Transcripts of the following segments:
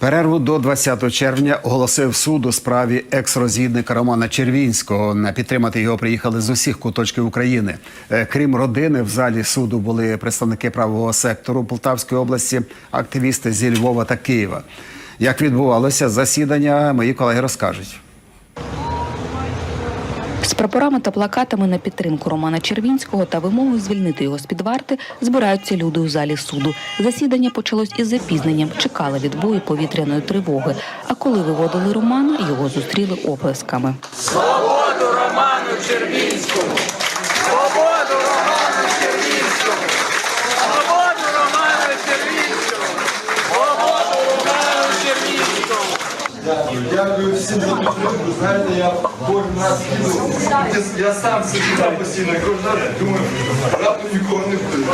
Перерву до 20 червня оголосив суд у справі екс-розвідника Романа Червінського. На підтримати його приїхали з усіх куточків України. Е, Крім родини, в залі суду були представники правового сектору Полтавської області, активісти зі Львова та Києва. Як відбувалося засідання, мої колеги розкажуть. З прапорами та плакатами на підтримку Романа Червінського та вимогою звільнити його з під варти збираються люди у залі суду. Засідання почалось із запізненням. Чекали відбою повітряної тривоги. А коли виводили Романа, його зустріли оплесками. Свободу Роману Червінському! Свободу Роману Червінському! Дякую всім за підтримку. Знаєте, я кожен раз піду. Я, сам сидів постійно, і кожен раз думаю, раптом нікого не буде.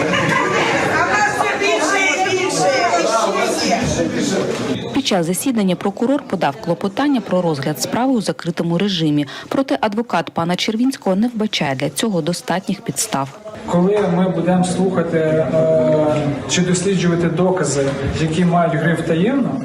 А нас все більше і більше, і ще є. Під час засідання прокурор подав клопотання про розгляд справи у закритому режимі. Проте адвокат пана Червінського не вбачає для цього достатніх підстав. Коли ми будемо слухати е, чи досліджувати докази, які мають гриф таємно,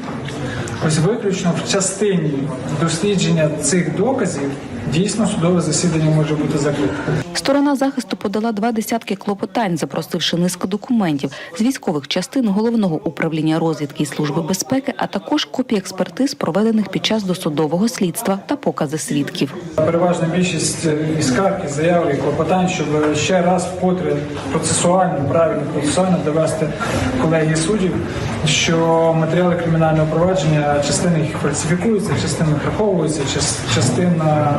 ось виключно в частині дослідження цих доказів дійсно судове засідання може бути закрите. Сторона захисту подала два десятки клопотань, запросивши низку документів з військових частин головного управління розвідки і служби безпеки, а також копії експертиз, проведених під час досудового слідства та покази свідків. Переважна більшість е, і скарг, і заяв і клопотань, щоб ще раз вкотре процесуально, правильно процесуально довести колегії суддів, що матеріали кримінального провадження частина їх фальсифікується, частина приховується, час- частина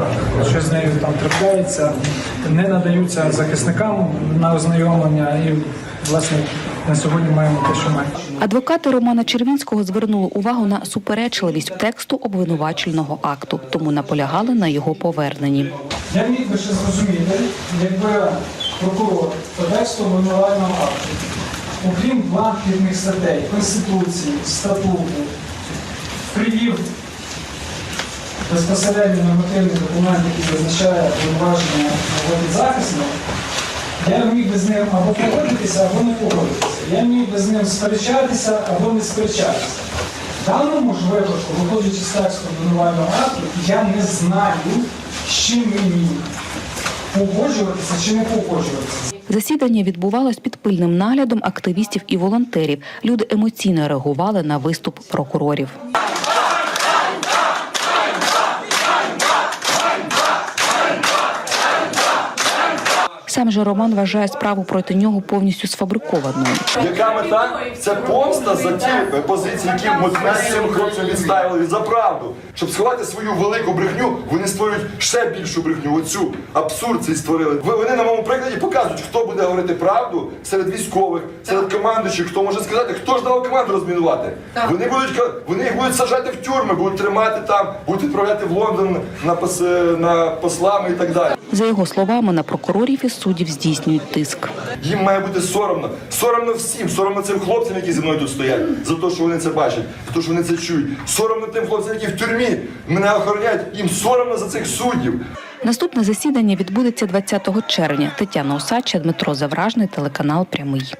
щось з нею там трапляється, не надаються захисникам на ознайомлення і власне на сьогодні маємо те, що маємо. Адвокати Романа Червінського звернули увагу на суперечливість тексту обвинувачувального акту, тому наполягали на його поверненні. Я міг би ще зрозуміти, якби прокурор по тексту обвинувального акту, окрім бланківних статей Конституції, статуту, привів безпосередньо нормативний документ, який визначає його підзахисного, я міг би з ним або погодитися, або не погодитися. Я міг би з ним сперечатися або не сперечатися. В даному ж випадку, виходячи з тексту обвинувального акту, я не знаю, з чим мені погоджуватися чи не погоджуватися. Засідання відбувалось під пильним наглядом активістів і волонтерів. Люди емоційно реагували на виступ прокурорів. Сам же Роман вважає справу проти нього повністю сфабрикованою. Яка мета? Це помста за ті позиції, які ми з цим хлопцям відставили за правду. Щоб сховати свою велику брехню, вони створюють ще більшу брехню. Оцю абсурд цей створили. Ви- Вони на моєму прикладі показують, хто буде говорити правду серед військових, серед командуючих, хто може сказати, хто ж дав команду розмінувати. Вони будуть вони їх будуть сажати в тюрми, будуть тримати там, будуть відправляти в Лондон на пос- на послами і так далі. За його словами, на прокурорів і суддів здійснюють тиск. Їм має бути соромно. Соромно всім, соромно цим хлопцям, які зі мною тут стоять, за те, що вони це бачать, за те, що вони це чують. Соромно тим хлопцям, які в тюрмі мене охороняють. Їм соромно за цих суддів. Наступне засідання відбудеться 20 червня. Тетяна Осадча, Дмитро Завражний, телеканал Прямий.